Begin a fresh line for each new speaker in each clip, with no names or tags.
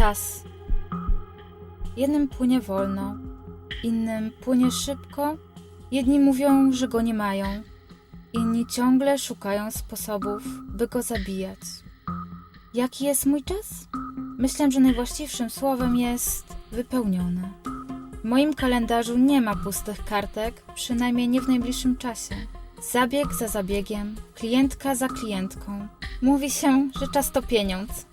Czas. Jednym płynie wolno, innym płynie szybko. Jedni mówią, że go nie mają, inni ciągle szukają sposobów, by go zabijać. Jaki jest mój czas? Myślę, że najwłaściwszym słowem jest wypełniony. W moim kalendarzu nie ma pustych kartek, przynajmniej nie w najbliższym czasie. Zabieg za zabiegiem, klientka za klientką. Mówi się, że czas to pieniądz.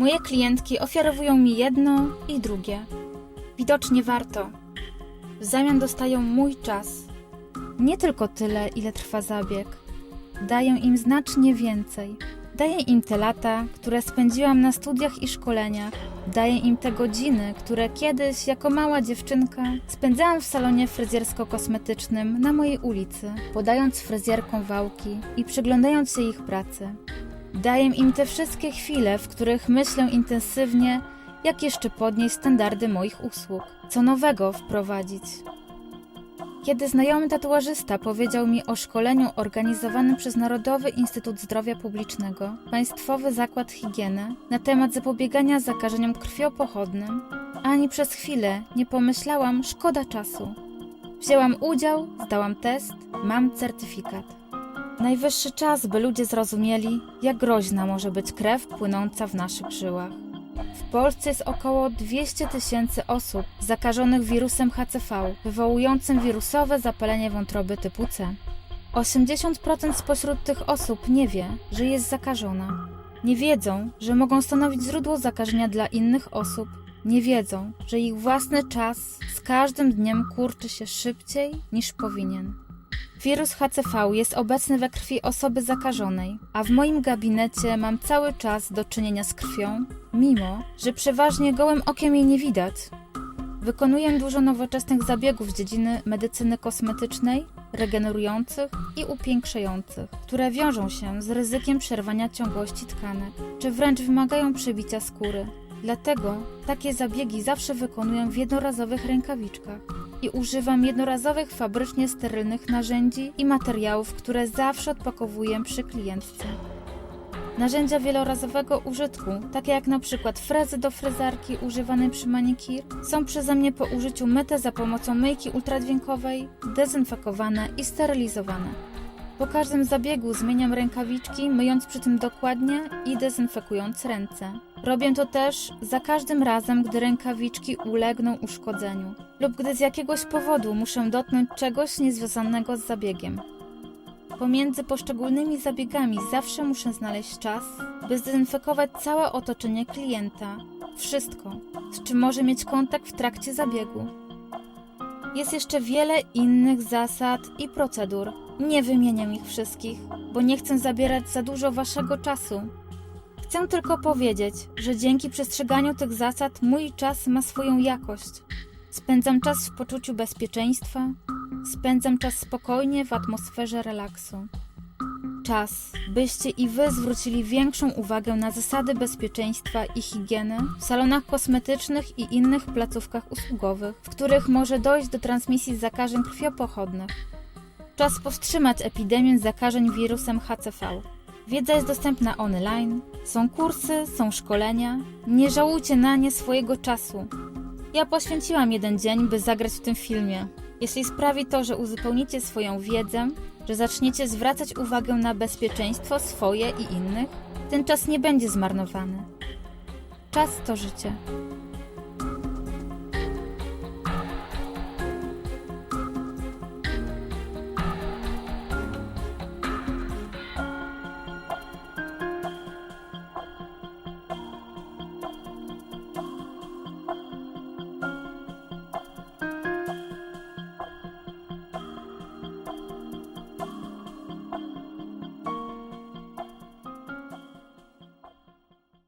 Moje klientki ofiarowują mi jedno i drugie. Widocznie warto. W zamian dostają mój czas. Nie tylko tyle, ile trwa zabieg. Daję im znacznie więcej. Daję im te lata, które spędziłam na studiach i szkoleniach. Daję im te godziny, które kiedyś, jako mała dziewczynka, spędzałam w salonie fryzjersko-kosmetycznym na mojej ulicy, podając fryzjerkom wałki i przyglądając się ich pracy. Daję im te wszystkie chwile, w których myślę intensywnie, jak jeszcze podnieść standardy moich usług, co nowego wprowadzić. Kiedy znajomy tatuażysta powiedział mi o szkoleniu organizowanym przez Narodowy Instytut Zdrowia Publicznego, Państwowy Zakład Higieny, na temat zapobiegania zakażeniom krwiopochodnym, ani przez chwilę nie pomyślałam, szkoda czasu. Wzięłam udział, zdałam test, mam certyfikat. Najwyższy czas, by ludzie zrozumieli, jak groźna może być krew płynąca w naszych żyłach. W Polsce jest około 200 tysięcy osób zakażonych wirusem HCV, wywołującym wirusowe zapalenie wątroby typu C. 80% spośród tych osób nie wie, że jest zakażona. Nie wiedzą, że mogą stanowić źródło zakażenia dla innych osób. Nie wiedzą, że ich własny czas z każdym dniem kurczy się szybciej niż powinien. Wirus HCV jest obecny we krwi osoby zakażonej, a w moim gabinecie mam cały czas do czynienia z krwią, mimo że przeważnie gołym okiem jej nie widać. Wykonuję dużo nowoczesnych zabiegów z dziedziny medycyny kosmetycznej, regenerujących i upiększających, które wiążą się z ryzykiem przerwania ciągłości tkanek, czy wręcz wymagają przebicia skóry. Dlatego takie zabiegi zawsze wykonuję w jednorazowych rękawiczkach i używam jednorazowych fabrycznie sterylnych narzędzi i materiałów, które zawsze odpakowuję przy klientce. Narzędzia wielorazowego użytku, takie jak na przykład frezy do fryzarki używane przy manikir, są przeze mnie po użyciu myte za pomocą myjki ultradźwiękowej, dezynfekowane i sterylizowane. Po każdym zabiegu zmieniam rękawiczki, myjąc przy tym dokładnie i dezynfekując ręce. Robię to też za każdym razem, gdy rękawiczki ulegną uszkodzeniu lub gdy z jakiegoś powodu muszę dotknąć czegoś niezwiązanego z zabiegiem. Pomiędzy poszczególnymi zabiegami zawsze muszę znaleźć czas, by zdezynfekować całe otoczenie klienta, wszystko, z czym może mieć kontakt w trakcie zabiegu. Jest jeszcze wiele innych zasad i procedur. Nie wymieniam ich wszystkich, bo nie chcę zabierać za dużo waszego czasu. Chcę tylko powiedzieć, że dzięki przestrzeganiu tych zasad mój czas ma swoją jakość. Spędzam czas w poczuciu bezpieczeństwa, spędzam czas spokojnie w atmosferze relaksu. Czas, byście i wy zwrócili większą uwagę na zasady bezpieczeństwa i higieny w salonach kosmetycznych i innych placówkach usługowych, w których może dojść do transmisji zakażeń krwiopochodnych. Czas powstrzymać epidemię zakażeń wirusem HCV. Wiedza jest dostępna online, są kursy, są szkolenia. Nie żałujcie na nie swojego czasu. Ja poświęciłam jeden dzień, by zagrać w tym filmie. Jeśli sprawi to, że uzupełnicie swoją wiedzę, że zaczniecie zwracać uwagę na bezpieczeństwo swoje i innych, ten czas nie będzie zmarnowany. Czas to życie.